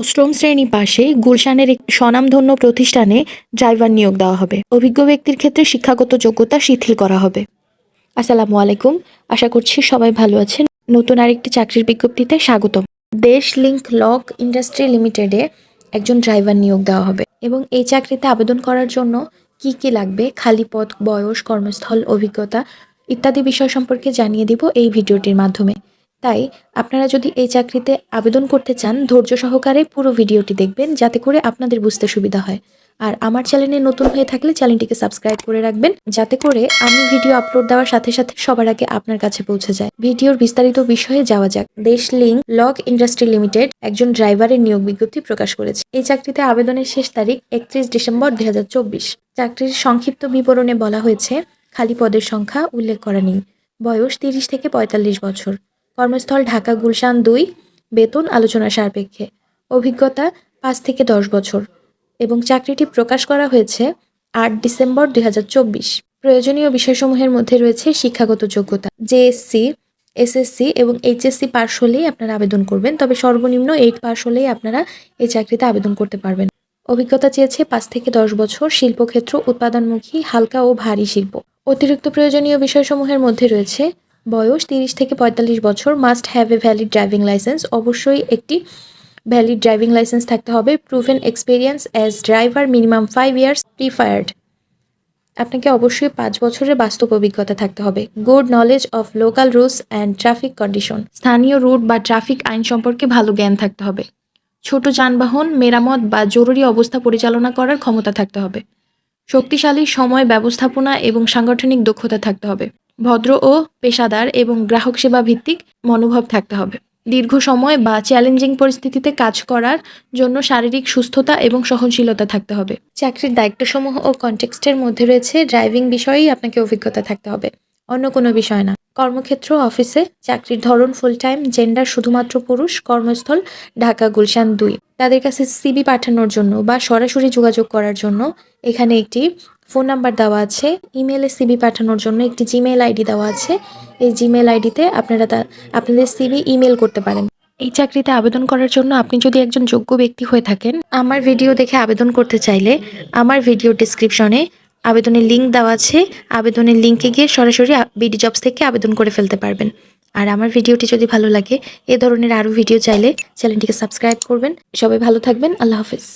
অষ্টম শ্রেণি পাশে গুলশানের এক স্বনামধন্য প্রতিষ্ঠানে ড্রাইভার নিয়োগ দেওয়া হবে। অভিজ্ঞ ব্যক্তির ক্ষেত্রে শিক্ষাগত যোগ্যতা শিথিল করা হবে। আসসালামু আলাইকুম। আশা করছি সবাই ভালো আছেন। নতুন আরেকটি চাকরির বিজ্ঞপ্তিতে স্বাগতম। দেশ লিঙ্ক লক ইন্ডাস্ট্রি লিমিটেডে একজন ড্রাইভার নিয়োগ দেওয়া হবে এবং এই চাকরিতে আবেদন করার জন্য কি কি লাগবে, খালি পথ, বয়স, কর্মস্থল, অভিজ্ঞতা ইত্যাদি বিষয় সম্পর্কে জানিয়ে দিব এই ভিডিওটির মাধ্যমে। তাই আপনারা যদি এই চাকরিতে আবেদন করতে চান, ধৈর্য সহকারে পুরো ভিডিওটি দেখবেন যাতে করে আপনাদের বুঝতে সুবিধা হয়। আর আমার চ্যানেলে নতুন হয়ে থাকলে চ্যানেলটিকে সাবস্ক্রাইব করে রাখবেন, যাতে করে আমি ভিডিও আপলোড দেওয়ার সাথে সাথে সবার আগে আপনার কাছে পৌঁছে যায়। ভিডিওর বিস্তারিত বিষয়ে যাওয়া যাক। দেশ লিঙ্ক লগ ইন্ডাস্ট্রি লিমিটেড একজন ড্রাইভারের নিয়োগ বিজ্ঞপ্তি প্রকাশ করেছে। এই চাকরিতে আবেদনের শেষ তারিখ একত্রিশ ডিসেম্বর দুই হাজার চব্বিশ। চাকরির সংক্ষিপ্ত বিবরণে বলা হয়েছে, খালি পদের সংখ্যা উল্লেখ করা নেই। বয়স তিরিশ থেকে পঁয়তাল্লিশ বছর। কর্মস্থল ঢাকা গুলশান দুই, বেতন আলোচনা সাপেক্ষে। অভিজ্ঞতা, পাঁচ থেকে দশ বছর এবং চাকরিটি প্রকাশ করা হয়েছে আট ডিসেম্বর দু হাজার চব্বিশ। প্রয়োজনীয় বিষয়সমূহের মধ্যে রয়েছে শিক্ষাগত যোগ্যতা। জেএসসি এসএসসি এবং এইচএসসি পাশ হলেই আপনারা আবেদন করবেন, তবে সর্বনিম্ন এইট পাশ হলেই আপনারা এই চাকরিতে আবেদন করতে পারবেন। অভিজ্ঞতা চেয়েছে পাঁচ থেকে দশ বছর শিল্পক্ষেত্র, উৎপাদনমুখী, হালকা ও ভারী শিল্প। অতিরিক্ত প্রয়োজনীয় বিষয়সমূহের মধ্যে রয়েছে বয়স তিরিশ থেকে পঁয়তাল্লিশ বছর must have a valid driving licence অবশ্যই একটি ভ্যালিড ড্রাইভিং লাইসেন্স থাকতে হবে। Proven experience as driver minimum five years preferred আপনাকে অবশ্যই পাঁচ বছরের বাস্তব অভিজ্ঞতা থাকতে হবে। Good knowledge of local rules and traffic condition স্থানীয় রুট বা ট্রাফিক আইন সম্পর্কে ভালো জ্ঞান থাকতে হবে। ছোট যানবাহন, মেরামত বা জরুরি অবস্থা পরিচালনা করার ক্ষমতা থাকতে হবে। শক্তিশালী সময় ব্যবস্থাপনা এবং সাংগঠনিক দক্ষতা থাকতে হবে। ভদ্র ও পেশাদার এবং গ্রাহক সেবা ভিত্তিক মনোভাব থাকতে হবে। দীর্ঘ সময় বা চ্যালেঞ্জিং পরিস্থিতিতে কাজ করার জন্য শারীরিক সুস্থতা এবং সহনশীলতা থাকতে হবে। চাকরির দায়িত্বসমূহ ও কনটেক্সটের মধ্যে রয়েছে ড্রাইভিং বিষয়েই আপনাকে অভিজ্ঞতা থাকতে হবে। অন্য কোনো বিষয় না। কর্মক্ষেত্র, অফিসে চাকরির ধরন ফুল টাইম জেন্ডার শুধুমাত্র পুরুষ, কর্মস্থল, ঢাকা গুলশান দুই। তাদের কাছে সিবি পাঠানোর জন্য বা সরাসরি যোগাযোগ করার জন্য এখানে একটি ফোন নাম্বার দেওয়া আছে ইমেলে সিবি পাঠানোর জন্য একটি জিমেল আইডি দেওয়া আছে। এই জিমেল আইডিতে আপনারা আপনাদের সিবি ইমেল করতে পারেন। এই চাকরিতে আবেদন করার জন্য আপনি যদি একজন যোগ্য ব্যক্তি হয়ে থাকেন, আমার ভিডিও দেখে আবেদন করতে চাইলে আমার ভিডিও ডিসক্রিপশনে আবেদনের লিঙ্ক দেওয়া আছে। আবেদনের লিঙ্কে গিয়ে সরাসরি বিডি জবস থেকে আবেদন করে ফেলতে পারবেন। আর আমার ভিডিওটি যদি ভালো লাগে, এ ধরনের আরও ভিডিও চাইলে চ্যানেলটিকে সাবস্ক্রাইব করবেন। সবাই ভালো থাকবেন, আল্লাহ হাফিজ।